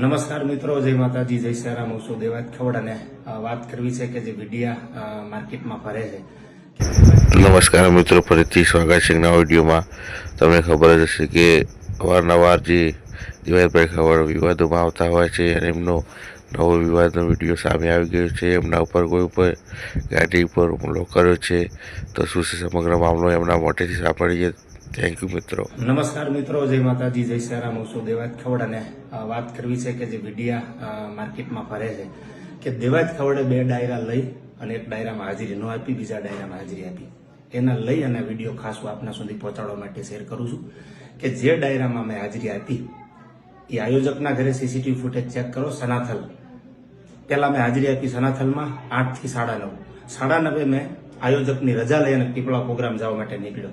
નમસ્કાર મિત્રો, જય માતાજી, જય શ્રીરામ હું દેવાત ખવડ અને વાત કરવી છે કે જે વિડિયા માર્કેટમાં ફરે છે. નમસ્કાર મિત્રો, ફરીથી સ્વાગત છે નવા વિડીયોમાં. તમને ખબર જ હશે કે અવારનવાર જે દિવાળીભાઈ ખબર વિવાદોમાં આવતા હોય છે અને એમનો નવો વિવાદનો વીડિયો સામે આવી ગયો છે. એમના ઉપર કોઈ ઉપર ગાડી ઉપર હુમલો કર્યો છે. તો શું છે સમગ્ર મામલો એમના મોટેથી સાંભળીએ. થેન્ક યુ મિત્રો. નમસ્કાર મિત્રો, જય માતાજી, જય શ્રીરામ હું છું દેવાત ખવડ અને વાત કરવી છે કે જે વિડિયા માર્કેટમાં ફરે છે કે દેવાજ ખવડે બે ડાયરા લઈ અને એક ડાયરામાં હાજરી ન આપી, બીજા ડાયરામાં હાજરી આપી. એના લઈ અને વીડિયો ખાસ હું આપના સુધી પહોંચાડવા માટે શેર કરું છું કે જે ડાયરામાં મેં હાજરી આપી, એ આયોજકના ઘરે સીસીટીવી ફૂટેજ ચેક કરો, સનાથલ. પહેલા મેં હાજરી આપી સનાથલમાં આઠથી સાડા નવ. સાડા નવે મેં આયોજકની રજા લઈ અને પીપળા પ્રોગ્રામ જવા માટે નીકળ્યો.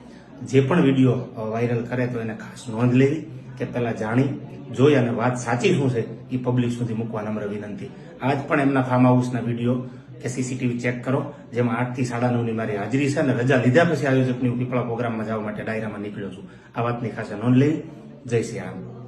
જે પણ વીડિયો વાયરલ કરે તો એને ખાસ નોંધ લેવી કે પહેલા જાણી, જોઈ અને વાત સાચી શું છે એ પબ્લિક સુધી મૂકવા નમ્ર વિનંતી. આજ પણ એમના ફાર્મ હાઉસના વીડિયો કે સીસીટીવી ચેક કરો, જેમાં આઠથી સાડા નવની મારી હાજરી છે અને રજા લીધા પછી આયોજકની હું પીપળા પ્રોગ્રામમાં જવા માટે ડાયરામાં નીકળ્યો છું. આ વાતની ખાસ નોંધ લેવી. જય શ્રી રામ.